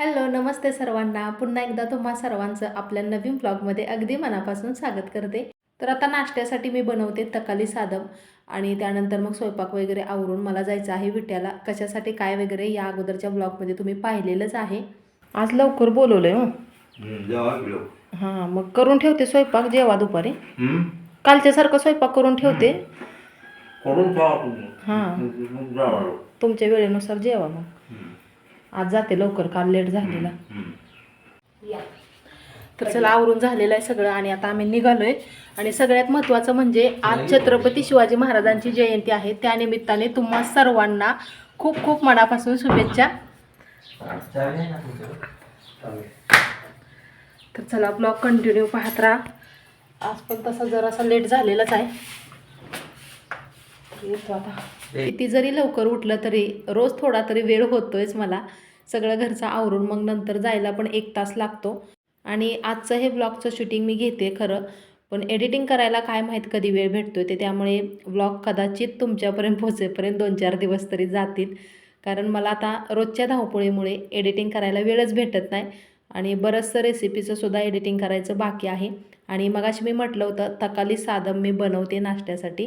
Hello नमस्ते सर्वांना. पुन्हा एकदा तुम्हा सर्वांचं आपल्या नवीन ब्लॉगमध्ये अगदी मनापासून स्वागत करते. तर आता नाश्त्यासाठी मी बनवते तकाली सादम आणि त्यानंतर मग स्वयंपाक वगैरे आवरून मला जायचं आहे विट्याला. कशासाठी काय वगैरे या अगोदरच्या ब्लॉगमध्ये तुम्ही पाहिलेलंच आहे. आज लवकर बोलवलंय हो. हां मग करून ठेवते स्वयंपाक जेवा दुपारी? कालच्यासारखं स्वयंपाक करून ठेवते. हां. तुमच्या वेळेनुसार जेवा मग. आज जाते लवकर काल लेट झालेला. तर चला आवरून झालेलं आहे सगळं आणि आता आम्ही निघालोय. आणि सगळ्यात महत्त्वाचं म्हणजे आज छत्रपती शिवाजी महाराजांची जयंती आहे. त्यानिमित्ताने तुम्हा सर्वांना खूप खूप मनापासून शुभेच्छा. तर चला ब्लॉग कंटिन्यू पाहत राहा. आज पण तसा जरासा लेट झालेलाच आहे. येतो आता. किती जरी लवकर उठलं तरी रोज थोडा तरी वेळ होतोयच मला. सगळं घरचं आवरून मग नंतर जायला पण एक तास लागतो. आणि आजचं हे ब्लॉगचं शूटिंग मी घेते खरं. पण एडिटिंग करायला काय माहीत कधी वेळ भेटतोय ते. त्यामुळे ब्लॉग कदाचित तुमच्यापर्यंत पोहोचेपर्यंत दोन चार दिवस तरी जातील. कारण मला आता रोजच्या धावपळीमुळे एडिटिंग करायला वेळच भेटत नाही. आणि बरंचसं रेसिपीचं सुद्धा एडिटिंग करायचं बाकी आहे. आणि मगाशी मी म्हटलं होतं तकाली सादम मी बनवते नाश्त्यासाठी.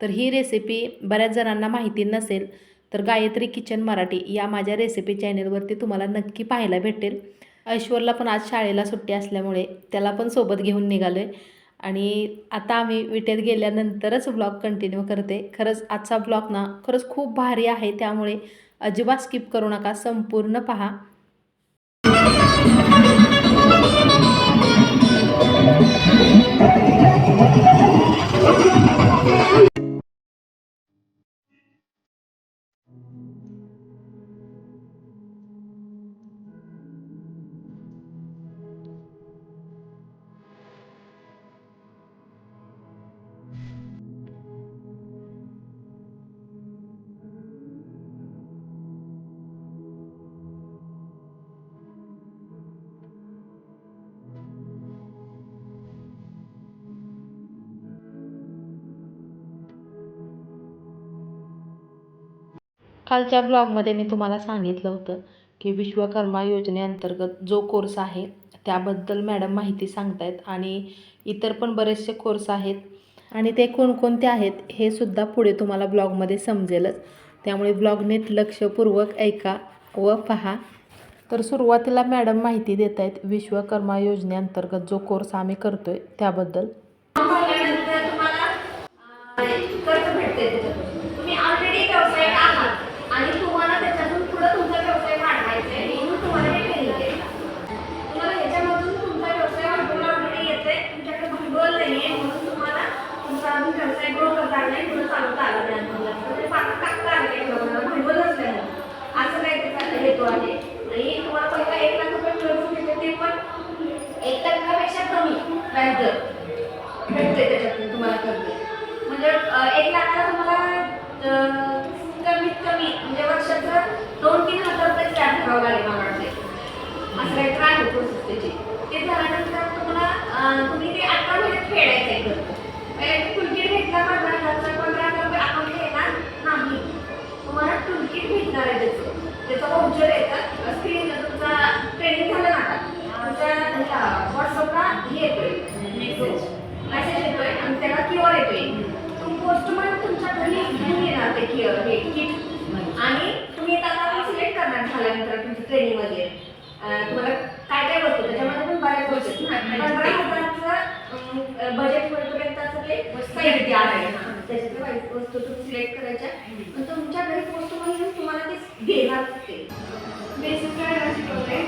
तर ही रेसिपी बऱ्याच जणांना माहिती नसेल तर गायत्री किचन मराठी या माझ्या रेसिपी चॅनेलवरती तुम्हाला नक्की पाहायला भेटेल. ऐश्वरला पण आज शाळेला सुट्टी असल्यामुळे त्याला पण सोबत घेऊन निघालो आहे आणि आता आम्ही विटेत गेल्यानंतरच ब्लॉग कंटिन्यू करते. खरंच आजचा ब्लॉग ना खरंच खूप भारी आहे त्यामुळे अजिबात स्किप करू नका संपूर्ण पहा. कालच्या ब्लॉगमध्ये मी तुम्हाला सांगितलं होतं की विश्वकर्मा योजनेअंतर्गत जो कोर्स आहे त्याबद्दल मॅडम माहिती सांगतायत आणि इतर पण बरेचसे कोर्स आहेत. आणि ते कोणकोणते आहेत हे सुद्धा पुढे तुम्हाला ब्लॉगमध्ये समजेलच. त्यामुळे ब्लॉग नीट लक्षपूर्वक ऐका व पहा. तर सुरुवातीला मॅडम माहिती देत आहेत विश्वकर्मा योजनेअंतर्गत जो कोर्स आम्ही करतोय त्याबद्दल. तुम्ही ऑलरेडी व्यवसायिक आहात आणि तुम्हाला त्याच्यातून पुढे तुमचा व्यवसाय वाढवायचा आहे म्हणून तुम्हाला हे ट्रेनिंग द्यायचं तुम्हाला ह्याच्यामधून तुमचा व्यवसाय भांडवल ऑलरेडी येते तुमच्याकडे भांडवल नाही आहे म्हणून तुम्हाला तुमचा अजून व्यवसाय ग्रो करता आला नाही पुढे चालवता आला नाही तुम्हाला म्हणजे फार टाकता आलं नाही लोकांना भांडवल नसल्यामुळे असं काही त्याचा हेतू आहे आणि तुम्हाला पहिला एक लाख रुपये कर्ज मिळते ते पण एक टक्क्यापेक्षा कमी व्याज दर भेटते त्याच्यातून तुम्हाला कर्ज म्हणजे एक लाखाला तुम्हाला कमीत कमी म्हणजे वर्षाचं दोन तीन हजार रुपये व्याज भरावं लागेल मला वाटते असं काही ट्राय होतो प्रोसेस त्याची. ते झाल्यानंतर तुम्हाला तुम्ही ते अठरा महिन्यात फेडायचं आहे घर पहिले टुलकिट भेटला पंधरा हजारचा पंधरा हजार रुपये आपण घेणार नाही. तुम्हाला टुलकिट भेटणार आहे त्याचं. त्याचं वाउचर येतं स्क्रीन तुमचा ट्रेनिंग झालं ना आता. तुमच्या व्हॉट्सअपला हे येतोय मेसेज मेसेज येतोय आणि त्याला क्यूआर येतोय तुम पोस्टमन घरी घेऊन येणार ते हे किट आणि तुम्ही आता सिलेक्ट करणार झाल्यानंतर ट्रेनिंगमध्ये अं, तुम्हाला काय काय वस्तू त्याच्यामध्ये पण बऱ्याच गोष्टी आहेत. पंधरा हजारचं बजेट पर्यंतचं ते साहित्य आहे. त्याच्यातल्या वाईट वस्तू तुम्ही सिलेक्ट करायच्या. तुमच्या घरी पोस्टमन येऊन तुम्हाला ते देणार ते. बेसिक करायला शिकवले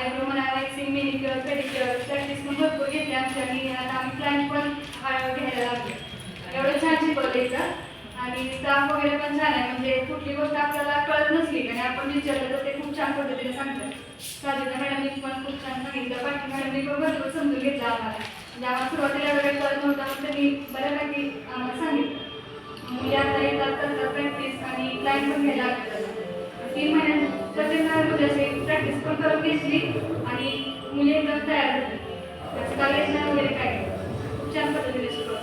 आयब्रो म्हणा वॅक्सिंग मेनिक्युअर पेडिक्युअर प्रॅक्टिस पण भरपूर घेतली आमच्यानी. आणि आता आम्ही प्लॅन पण घ्यायला लागलो. एवढं छान शिकवलं इथं आणि स्टाफ वगैरे पण छान आहे. म्हणजे कुठली गोष्ट आपल्याला कळत नसली आणि आपण विचारलं तर ते खूप छान पद्धतीने सांगतात. साजिदा मॅडमनी पण खूप छान सांगितलं. पाटील मॅडमनी पण भरपूर समजून घेतलं आम्हाला. म्हणजे आम्हाला सुरुवातीला वगैरे कळत नव्हतं पण त्यांनी बऱ्यापैकी आम्हाला सांगितलं. मुली आता येतात करतात प्रॅक्टिस आणि प्लॅन पण घ्यायला लागतात तीन महिन्यात प्रॅक्टिस पण आणि मुलींना तयार झाली. त्याचं काय वगैरे काय? खूप छान पद्धतीने सुरू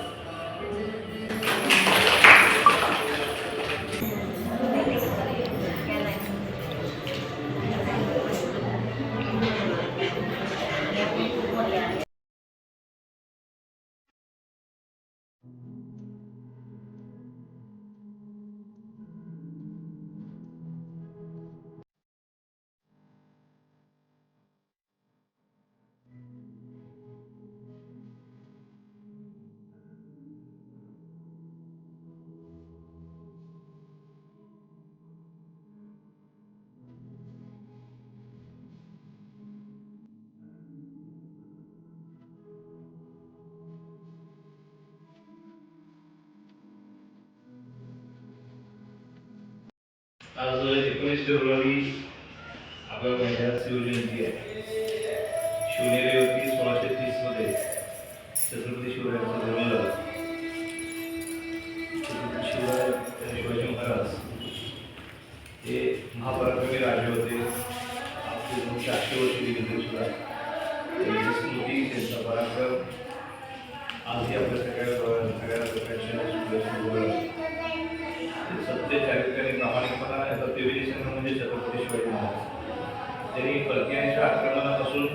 आज एकोणीस फेब्रुवारी आपल्या महिन्यात शिवजयंती आहे. शिवनेरी होती सोळाशे तीसमध्ये छत्रपती शिवरायांचा जन्म झाला. छत्रपती शिवराय शिवाजी महाराज हे महापराक्रमी राजे होते. आपले जणू चारशे वर्षी गेली सुद्धा त्यांची स्मृती त्यांचा पराक्रम. आजही आपल्या सगळ्या सगळ्या प्रकारच्या आणि प्रामाणिकपणा याचा म्हणजे छत्रपती शिवाजी महाराज. त्यांनी परकीयांच्या आक्रमणापासून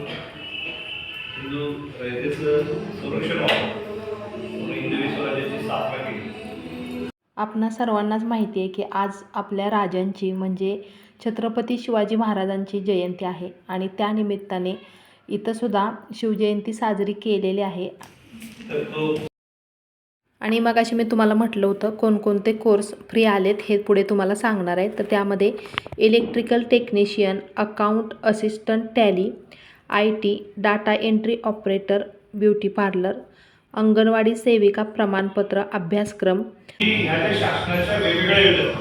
हिंदू रयतेचं संरक्षण व्हावं. म्हणून हिंदवी स्वराज्याची स्थापना केली. आपणा सर्वांनाच माहिती आहे की आज आपल्या राजांची म्हणजे छत्रपती शिवाजी महाराजांची जयंती आहे आणि त्या निमित्ताने इथंसुद्धा शिवजयंती साजरी केलेली आहे. तर तो आणि मग अशी मी तुम्हाला म्हटलं होतं कोणकोणते कोर्स फ्री आलेत हे पुढे तुम्हाला सांगणार आहे. तर त्यामध्ये electrical technician account assistant Tally I T data entry operator beauty parlour anganwadi सेविका प्रमाणपत्र अभ्यासक्रम. शासनाच्या वेगवेगळ्या योजना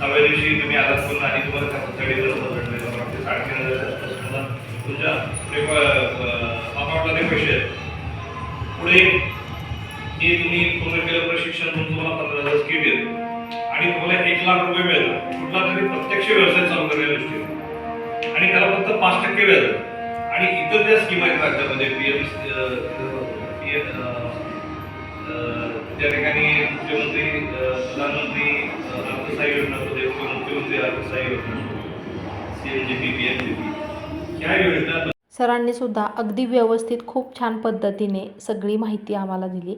नव्या सहाव्या दिवशी तुम्ही आलात करून आणि तुम्हाला खात्यासाठी जर भेटले वाटते साडेतीन हजार आसपास तुम्हाला तुमच्या पैसे आहेत. पुढे हे तुम्ही पूर्ण केलं प्रशिक्षण म्हणून तुम्हाला पंधरा हजार स्किट येते आणि तुम्हाला एक लाख रुपये मिळेल. कुठला तरी प्रत्यक्ष व्यवसाय चालू करण्या दृष्टीने आणि त्याला फक्त पाच टक्के व्याज आणि इतर ज्या स्कीम आहेत राज्यामध्ये पी एम पी एम त्या ठिकाणी मुख्यमंत्री प्रधानमंत्री अ, अर्थसहाय्य योजना असू किंवा मुख्यमंत्री अर्थसहाय्य योजना C M G P P M G P ह्या योजना सरांनी सुद्धा अगदी व्यवस्थित खूप छान पद्धतीने सगळी माहिती आम्हाला दिली.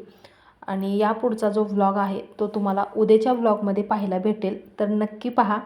आणि यापुढचा जो व्लॉग आहे तो तुम्हाला उद्याच्या व्लॉगमध्ये पाहायला भेटेल. तर नक्की पहा.